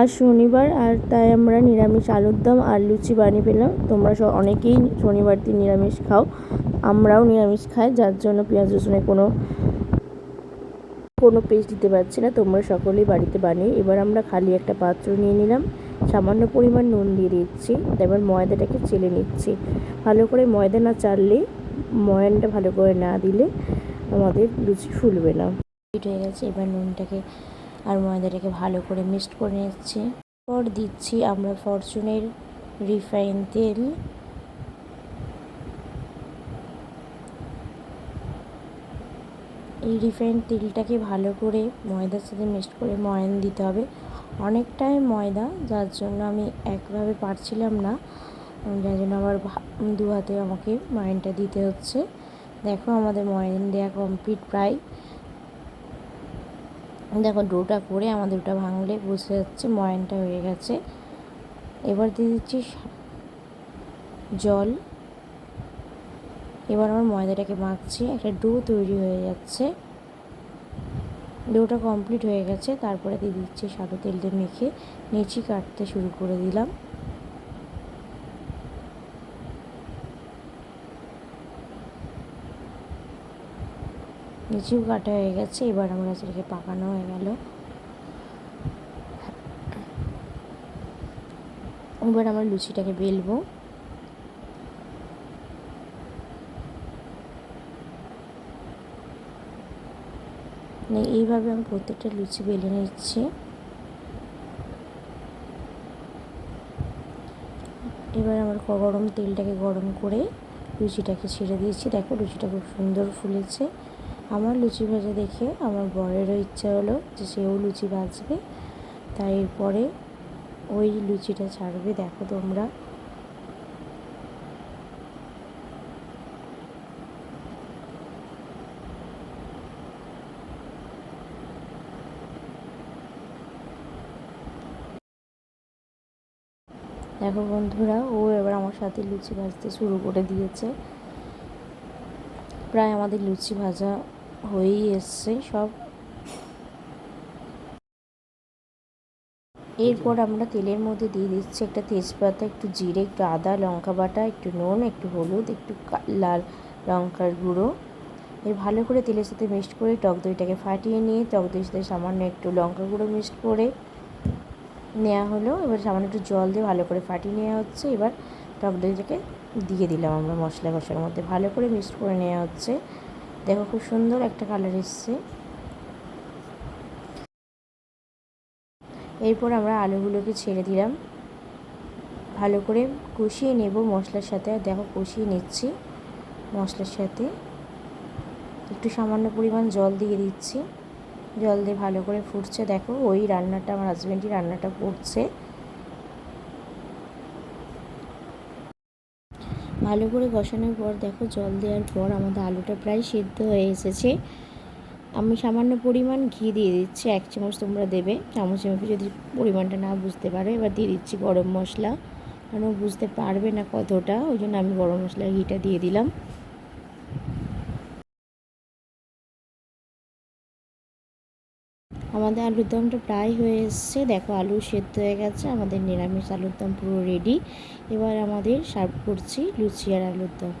আর শনিবার আর তাই আমরা নিরামিষ আলুর দম আর লুচি বানিয়ে পেলাম তোমরা সব অনেকেই শনিবার দিন নিরামিষ খাও। আমরাও নিরামিষ খাই, যার জন্য পেঁয়াজ, রসুনের কোনো কোনো পেস্ট দিতে পারছি না। তোমরা সকলেই বাড়িতে বানিয়ে, এবার আমরা খালি একটা পাত্র নিয়ে নিলাম। সামান্য পরিমাণ নুন দিয়ে দিচ্ছি। এবার ময়দাটাকে চেলে নিচ্ছি। ভালো করে ময়দা না চাললে ময়ানটা ভালো করে না দিলে আমাদের লুচি ফুলবে না। হয়ে গেছে, এবার নুনটাকে আর ময়দাটাকে ভালো করে মিক্সড করে নিচ্ছি। পর দিচ্ছি আমরা ফরচুনের রিফাইন তেল। এই রিফাইন তেলটাকে ভালো করে ময়দার সাথে মিক্সড করে ময়ান দিতে হবে। অনেকটাই ময়দা, যার জন্য আমি একভাবে পারছিলাম না। যার জন্য আবার দু হাতে আমাকে ময়ানটা দিতে হচ্ছে। দেখো আমাদের ময়ান দেওয়া কমপ্লিট প্রায় দেখো ডোটা করে আমাদের ওটা ভাঙলে বুঝতে যাচ্ছে ময়ানটা হয়ে গেছে। এবার দিয়ে দিচ্ছি জল। এবার আমার ময়দাটাকে মাখছি, একটা ডো তৈরি হয়ে যাচ্ছে। ডোটা কমপ্লিট হয়ে গেছে, তারপরে দিয়ে দিচ্ছি সাদা তেলটা মেখে নেচি কাটতে শুরু করে দিলাম। লিচিও কাটা হয়ে গেছে, এবার আমরা সেটাকে পাকানো হয়ে গেল। এবার আমরা লুচিটাকে বেলবো। মানে এইভাবে আমি প্রত্যেকটা লুচি বেলে নিচ্ছি। এবার আমার গরম তেলটাকে গরম করে লুচিটাকে ছেড়ে দিয়েছি। দেখো লুচিটা খুব সুন্দর ফুলেছে। আমার লুচি ভাজা দেখে আমার বরেরও ইচ্ছা হলো যে সেও লুচি ভাজবে। তাই এরপরে ওই লুচিটা ছাড়বে, দেখো তোমরা। দেখো বন্ধুরা, ও এবার আমার সাথে লুচি ভাজতে শুরু করে দিয়েছে। প্রায় আমাদের লুচি ভাজা হয়েই এসছে সব। এরপর আমরা তেলের মধ্যে দিয়ে দিচ্ছি একটা তেজপাতা, একটু জিরে, একটু আদা লঙ্কা বাটা, একটু নুন, একটু হলুদ, একটু লাল লঙ্কার গুঁড়ো। এর ভালো করে তেলের সাথে মিক্সড করে টক দইটাকে ফাটিয়ে নিয়ে টক দইয়ের সাথে সামান্য একটু লঙ্কা গুঁড়ো মিক্সড করে নেওয়া হলো। এবার সামান্য একটু জল দিয়ে ভালো করে ফাটিয়ে নেওয়া হচ্ছে। এবার টক দইটাকে দিয়ে দিলাম আমরা মশলা কষার মধ্যে। ভালো করে মিক্সড করে নেওয়া হচ্ছে। দেখো খুব সুন্দর একটা কালার এসছে। এরপর আমরা আলুগুলোকে ছেড়ে দিলাম। ভালো করে কষিয়ে নেব মশলার সাথে। আর দেখো কষিয়ে নিচ্ছি মশলার সাথে। একটু সামান্য পরিমাণ জল দিয়ে দিচ্ছি। জল দিয়ে ভালো করে ফুটছে। দেখো ওই রান্নাটা, আমার হাজব্যান্ডই রান্নাটা করছে। ভালো করে কষানোর পর দেখো জল দেওয়ার পর আমাদের আলুটা প্রায় সিদ্ধ হয়ে এসেছে। আমি সামান্য পরিমাণ ঘি দিয়ে দিচ্ছি, এক চামচ তোমরা দেবে। চামচ মেপে যদি পরিমাণটা না বুঝতে পারো, এবার দিয়ে দিচ্ছি গরম মশলা। কারণ বুঝতে পারবে না কতটা, ওই জন্য আমি গরম মশলা ঘিটা দিয়ে দিলাম। আমাদের আলুর দমটা প্রায় হয়ে এসছে। দেখো আলু সেদ্ধ হয়ে গেছে, আমাদের নিরামিষ আলুর দম পুরো রেডি এবার আমাদের সার্ভ করছি লুচি আর আলুর দম।